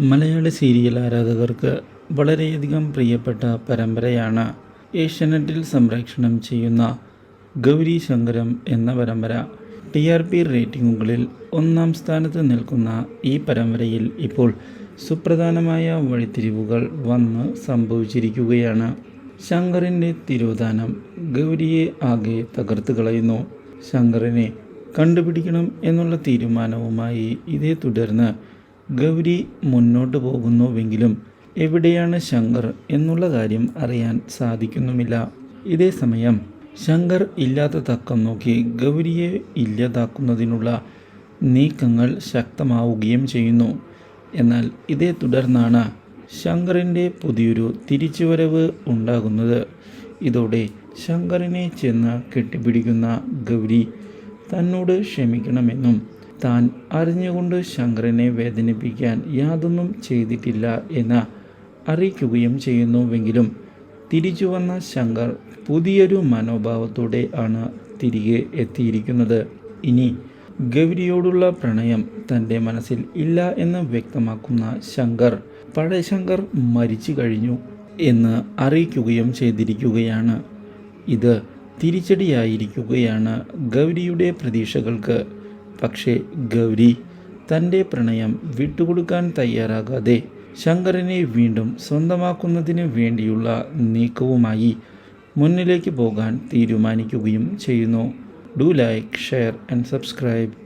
മലയാള serial ആരാധകർക്ക് വളരെയധികം പ്രിയപ്പെട്ട പരമ്പരയാണ് ഏഷ്യാനെറ്റിൽ സംപ്രേക്ഷണം ചെയ്യുന്ന ഗൗരി ശങ്കരം എന്ന പരമ്പര. ടി ആർ പി റേറ്റിംഗുകളിൽ ഒന്നാം സ്ഥാനത്ത് നിൽക്കുന്ന ഈ പരമ്പരയിൽ ഇപ്പോൾ സുപ്രധാനമായ വഴിത്തിരിവുകൾ വന്ന് സംഭവിച്ചിരിക്കുകയാണ്. ശങ്കറിന്റെ തിരോധാനം ഗൗരിയെ ആകെ തകർത്ത് കളയുന്നു. ശങ്കറിനെ കണ്ടുപിടിക്കണം എന്നുള്ള തീരുമാനവുമായി ഇതേ തുടർന്ന് ഗൗരി മുന്നോട്ട് പോകുന്നുവെങ്കിലും എവിടെയാണ് ശങ്കർ എന്നുള്ള കാര്യം അറിയാൻ സാധിക്കുന്നുമില്ല. ഇതേ സമയം ശങ്കർ ഇല്ലാത്ത തക്കം നോക്കി ഗൗരിയെ ഇല്ലാതാക്കുന്നതിനുള്ള നീക്കങ്ങൾ ശക്തമാവുകയും ചെയ്യുന്നു. എന്നാൽ ഇതേ തുടർന്നാണ് ശങ്കറിന്റെ പുതിയൊരു തിരിച്ചുവരവ് ഉണ്ടാകുന്നത്. ഇതോടെ ശങ്കറിനെ ചെന്ന് കെട്ടിപ്പിടിക്കുന്ന ഗൗരി തന്നോട് ക്ഷമിക്കണമെന്നും താൻ അറിഞ്ഞുകൊണ്ട് ശങ്കരനെ വേദനിപ്പിക്കാൻ യാതൊന്നും ചെയ്തിട്ടില്ല എന്ന് അറിയിക്കുകയും ചെയ്യുന്നുവെങ്കിലും തിരിച്ചു വന്ന ശങ്കർ പുതിയൊരു മനോഭാവത്തോടെ ആണ് തിരികെ എത്തിയിരിക്കുന്നത്. ഇനി ഗൗരിയോടുള്ള പ്രണയം തന്റെ മനസ്സിൽ ഇല്ല എന്ന് വ്യക്തമാക്കുന്ന ശങ്കർ പഴയ ശങ്കർ മരിച്ചു കഴിഞ്ഞു എന്ന് അറിയിക്കുകയും ചെയ്തിരിക്കുകയാണ്. ഇത് തിരിച്ചടിയായിരിക്കുകയാണ് ഗൗരിയുടെ പ്രതീക്ഷകൾക്ക്. പക്ഷേ ഗൗരി തന്റെ പ്രണയം വിട്ടുകൊടുക്കാൻ തയ്യാറാകാതെ ശങ്കറിനെ വീണ്ടും സ്വന്തമാക്കുന്നതിന് വേണ്ടിയുള്ള നീക്കവുമായി മുന്നിലേക്ക് പോകാൻ തീരുമാനിക്കുകയും ചെയ്യുന്നു. Do like share and subscribe